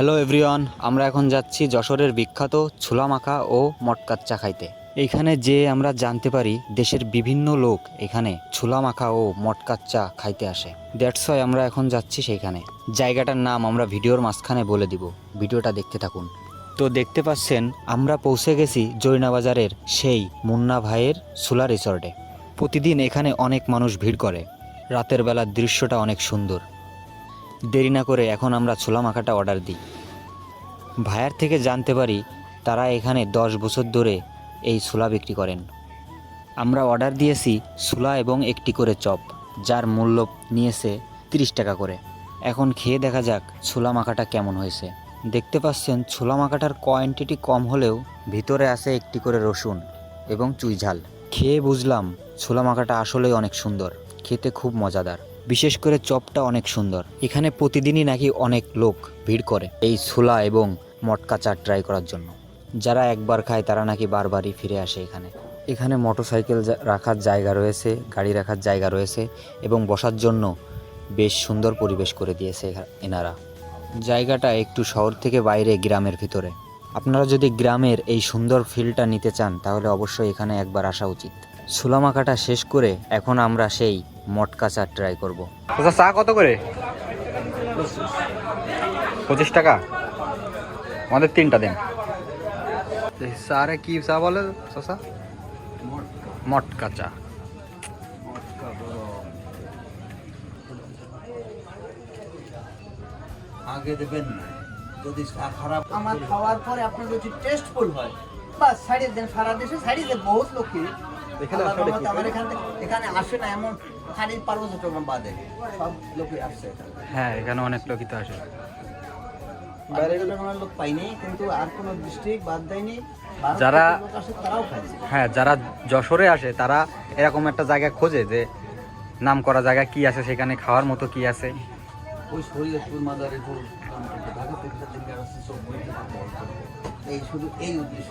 Hello everyone আমরা এখন যাচ্ছি যশোরের বিখ্যাত ছোলা মাখা ও মটকাচ্চা খাইতে। এইখানে যে আমরা জানতে পারি, দেশের বিভিন্ন লোক এখানে ছোলা মাখা ও মটকাচ্চা খাইতে আসে। দ্যাটস আমরা এখন যাচ্ছি সেইখানে। জায়গাটার নাম আমরা ভিডিওর মাঝখানে বলে দিব। ভিডিওটা দেখতে থাকুন। তো দেখতে পাচ্ছেন, আমরা পৌঁছে গেছি জৈনাবাজারের সেই মুন্না ভাইয়ের সোলা রিসর্টে প্রতিদিন এখানে অনেক মানুষ ভিড় করে। রাতের বেলার দৃশ্যটা অনেক সুন্দর। দেরি না করে এখন আমরা ছোলা মাখাটা অর্ডার দিই। ভাইয়ার থেকে জানতে পারি তারা এখানে দশ বছর ধরে এই ছোলা বিক্রি করেন। আমরা অর্ডার দিয়েছি ছোলা এবং একটি করে চপ, যার মূল্য নিয়েছে তিরিশ টাকা করে। এখন খেয়ে দেখা যাক ছোলা মাখাটা কেমন হয়েছে। দেখতে পাচ্ছেন ছোলা মাখাটার কোয়ান্টিটি কম হলেও ভিতরে আছে একটি করে রসুন এবং চুই ঝাল। খেয়ে বুঝলাম ছোলা মাখাটা আসলেই অনেক সুন্দর, খেতে খুব মজাদার। বিশেষ করে চপটা অনেক সুন্দর। এখানে প্রতিদিনই নাকি অনেক লোক ভিড় করে এই ছোলা এবং মটকা চা ট্রাই করার জন্য। যারা একবার খায় তারা নাকি বারবারই ফিরে আসে এখানে। এখানে মোটরসাইকেল রাখার জায়গা রয়েছে, গাড়ি রাখার জায়গা রয়েছে এবং বসার জন্য বেশ সুন্দর পরিবেশ করে দিয়েছে এনারা। জায়গাটা একটু শহর থেকে বাইরে গ্রামের ভিতরে। আপনারা যদি গ্রামের এই সুন্দর ফিলটা নিতে চান তাহলে অবশ্যই এখানে একবার আসা উচিত। সুলামাকাটা শেষ করে এখন আমরা সেই মটকা চা ট্রাই করব। আচ্ছা চা কত করে? পঁচিশ টাকা? আমাদের তিনটা দেন। চারে কি চা বলে শশা মটকা চা। আগে দেবেন না। যদি চা খারাপ আমার খাওয়ার পরে আপনার যদি টেস্টফুল হয় বা ছাড়িয়ে দেন। সারা দেশে ছাড়িয়ে দেন বহুত লোকই। এখানে আল্লাহর আসলে রহমতে কি? আমার এখানে এখানে আসে না এমন খালি চট্টগ্রাম বাদে সব লোকই আসছে হ্যাঁ এখানে অনেক লোকই তো আসে। বাইরে চট্টগ্রামের লোক পাইনি কিন্তু আর কোনো ডিস্ট্রিক্ট বাদ দেয়নি যারা- হ্যাঁ যারা যশোরে আসে তারা এরকম একটা জায়গা খোঁজে যে নাম করা জায়গা কি আছে সেখানে খাওয়ার মতো কি আছে। ওই শরীয়তপুর মাদারীপুর ঢাকা থেকে আসছে সব। এই শুধু এই উদ্দেশ্য।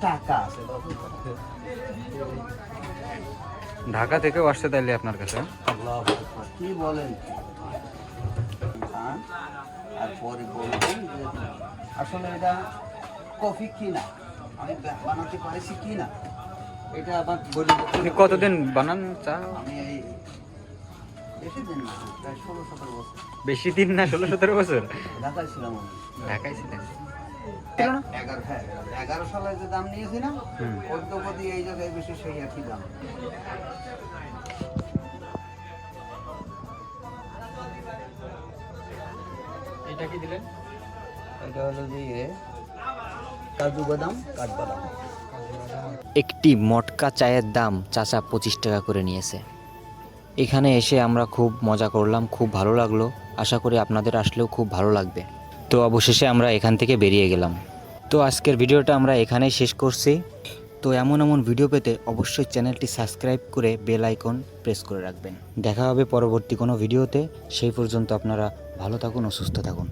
টাকা আছে। ঢাকা থেকেও আসছে তাইলে আপনার কাছে? কি বলেন? আর পরে বলবেন আসলে এটা কফি কি না আমি বানাতে পারছি কি না এটা আবার বলে। কতদিন বানান চা? আমি এই বেশি দিন না প্রায় ষোলো সতেরো বছর। বেশি দিন না ষোলো সতেরো বছর? ঢাকায় ছিলাম আমি। এগারো হ্যাঁ এগারো সালে যে দাম নিয়েছি না। অদ্যপতি এই জায়গায় বেশি সেই একই দাম। এটা কি দিলেন? এটা হলো যে কাজু বাদাম কাঠবাদাম একটি মটকা চায়ের দাম চাচা পঁচিশ টাকা করে নিয়েছে। এখানে এসে আমরা খুব মজা করলাম খুব ভালো লাগল। আশা করি আপনাদের আসলেও খুব ভালো লাগবে। তো অবশেষে আমরা এখান থেকে বেরিয়ে গেলাম। তো আজকের ভিডিওটা আমরা এখানেই শেষ করছি। তো এমন এমন ভিডিও পেতে অবশ্যই চ্যানেলটি সাবস্ক্রাইব করে বেল আইকন প্রেস করে রাখবেন। দেখা হবে পরবর্তী কোনো ভিডিওতে। সেই পর্যন্ত আপনারা ভালো থাকুন ও সুস্থ থাকুন।